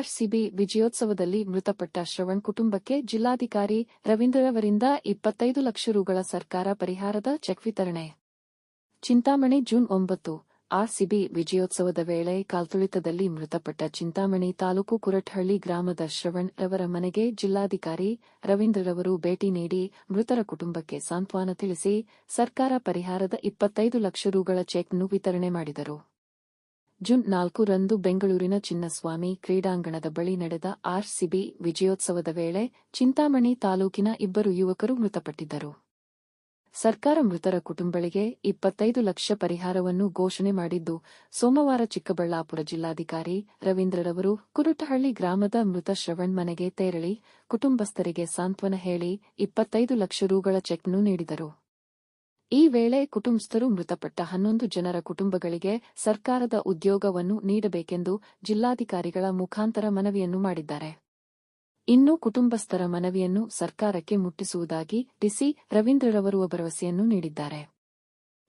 RCB ವಿಜಯೋತ್ಸವದಲ್ಲಿ ಮೃತಪಟ್ಟ ಶ್ರವಣ್ ಕುಟುಂಬಕ್ಕೆ ಜಿಲ್ಲಾಧಿಕಾರಿ ರವೀಂದ್ರರವರಿಂದ ಇಪ್ಪತ್ತೈದು ಲಕ್ಷ ರೂಗಳ ಸರ್ಕಾರ ಪರಿಹಾರದ ಚೆಕ್ ವಿತರಣೆ. ಚಿಂತಾಮಣಿ ಜೂನ್ ಒಂಬತ್ತು, ಆರ್ಸಿಬಿ ವಿಜಯೋತ್ಸವದ ವೇಳೆ ಕಾಲ್ತುಳಿತದಲ್ಲಿ ಮೃತಪಟ್ಟ ಚಿಂತಾಮಣಿ ತಾಲೂಕು ಕುರಟ್ಹಳ್ಳಿ ಗ್ರಾಮದ ಶ್ರವಣ್ ರವರ ಮನೆಗೆ ಜಿಲ್ಲಾಧಿಕಾರಿ ರವೀಂದ್ರರವರು ಭೇಟಿ ನೀಡಿ ಮೃತರ ಕುಟುಂಬಕ್ಕೆ ಸಾಂತ್ವನ ತಿಳಿಸಿ ಸರ್ಕಾರ ಪರಿಹಾರದ ಇಪ್ಪತ್ತೈದು ಲಕ್ಷ ರುಗಳ ಚೆಕ್ನ್ನು ವಿತರಣೆ ಮಾಡಿದರು. ಜೂನ್ ನಾಲ್ಕು ರಂದು ಬೆಂಗಳೂರಿನ ಚಿನ್ನಸ್ವಾಮಿ ಕ್ರೀಡಾಂಗಣದ ಬಳಿ ನಡೆದ ಆರ್ಸಿಬಿ ವಿಜಯೋತ್ಸವದ ವೇಳೆ ಚಿಂತಾಮಣಿ ತಾಲೂಕಿನ ಇಬ್ಬರು ಯುವಕರು ಮೃತಪಟ್ಟಿದ್ದರು. ಸರ್ಕಾರ ಮೃತರ ಕುಟುಂಬಗಳಿಗೆ ಇಪ್ಪತ್ತೈದು ಲಕ್ಷ ಪರಿಹಾರವನ್ನು ಘೋಷಣೆ ಮಾಡಿದ್ದು, ಸೋಮವಾರ ಚಿಕ್ಕಬಳ್ಳಾಪುರ ಜಿಲ್ಲಾಧಿಕಾರಿ ರವೀಂದ್ರರವರು ಕುರುಟಹಳ್ಳಿ ಗ್ರಾಮದ ಮೃತ ಶ್ರವಣ್ ಮನೆಗೆ ತೆರಳಿ ಕುಟುಂಬಸ್ಥರಿಗೆ ಸಾಂತ್ವನ ಹೇಳಿ ಇಪ್ಪತ್ತೈದು ಲಕ್ಷ ರೂಗಳ ಚೆಕ್ನೂ ನೀಡಿದರು. ಈ ವೇಳೆ ಕುಟುಂಬಸ್ಥರು ಮೃತಪಟ್ಟ ಹನ್ನೊಂದು ಜನರ ಕುಟುಂಬಗಳಿಗೆ ಸರ್ಕಾರದ ಉದ್ಯೋಗವನ್ನು ನೀಡಬೇಕೆಂದು ಜಿಲ್ಲಾಧಿಕಾರಿಗಳ ಮುಖಾಂತರ ಮನವಿಯನ್ನು ಮಾಡಿದ್ದಾರೆ. ಇನ್ನು ಕುಟುಂಬಸ್ಥರ ಮನವಿಯನ್ನು ಸರ್ಕಾರಕ್ಕೆ ಮುಟ್ಟಿಸುವುದಾಗಿ ಡಿಸಿ ರವೀಂದ್ರರವರು ಭರವಸೆಯನ್ನು ನೀಡಿದ್ದಾರೆ.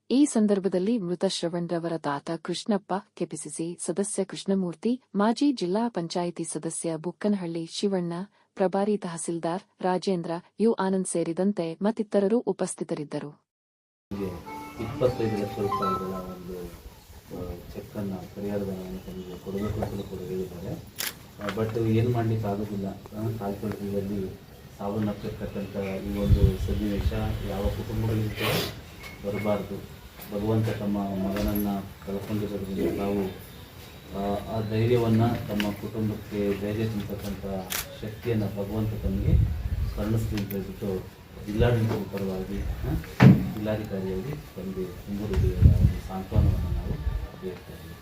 ಈ ಸಂದರ್ಭದಲ್ಲಿ ಮೃತ ಶ್ರವಣ್ರವರ ತಾತ ಕೃಷ್ಣಪ್ಪ, ಕೆಪಿಸಿಸಿ ಸದಸ್ಯ ಕೃಷ್ಣಮೂರ್ತಿ, ಮಾಜಿ ಜಿಲ್ಲಾ ಪಂಚಾಯಿತಿ ಸದಸ್ಯ ಬುಕ್ಕನಹಳ್ಳಿ ಶಿವಣ್ಣ, ಪ್ರಭಾರಿ ತಹಸೀಲ್ದಾರ್ ರಾಜೇಂದ್ರ, ಯು ಆನಂದ್ ಸೇರಿದಂತೆ ಮತ್ತಿತರರು ಉಪಸ್ಥಿತರಿದ್ದರು. ಇಪ್ಪತ್ತೈದು ಲಕ್ಷ ರೂಪಾಯಿಗಳ ಒಂದು ಚೆಕ್ಕನ್ನು ಸರಿಯಾದ ತಮಗೆ ಕೊಡಬೇಕು ಅಂತಲೂ ಕೂಡ ಹೇಳಿದ್ದಾರೆ. ಬಟ್ ಏನು ಮಾಡಲಿಕ್ಕೆ ಆಗೋದಿಲ್ಲ. ಕಾಲ್ಪಳಿಕೆಯಲ್ಲಿ ಸಾವನ್ನಪ್ಪಿರ್ತಕ್ಕಂಥ ಈ ಒಂದು ಸನ್ನಿವೇಶ ಯಾವ ಕುಟುಂಬಗಳಿಗೂ ಕೂಡ ಬರಬಾರ್ದು. ಭಗವಂತ ತಮ್ಮ ಮಗನನ್ನು ಕಳ್ಕೊಂಡಿರೋದ್ರಿಂದ ತಾವು ಆ, ಆ ಧೈರ್ಯವನ್ನು ತಮ್ಮ ಕುಟುಂಬಕ್ಕೆ ಧೈರ್ಯ ತುಂಬತಕ್ಕಂಥ ಶಕ್ತಿಯನ್ನು ಭಗವಂತ ತಮಗೆ ಕರುಣಿಸ್ಲಿ ಅಂತ ಹೇಳ್ಬಿಟ್ಟು ಜಿಲ್ಲಾಡಳಿತದ ಪರವಾಗಿ ತಮಗೆ ತುಂಬ ಹೃದಯದ ಸಾಂತ್ವನವನ್ನು ನಾವು ಹೇಳ್ತೇವೆ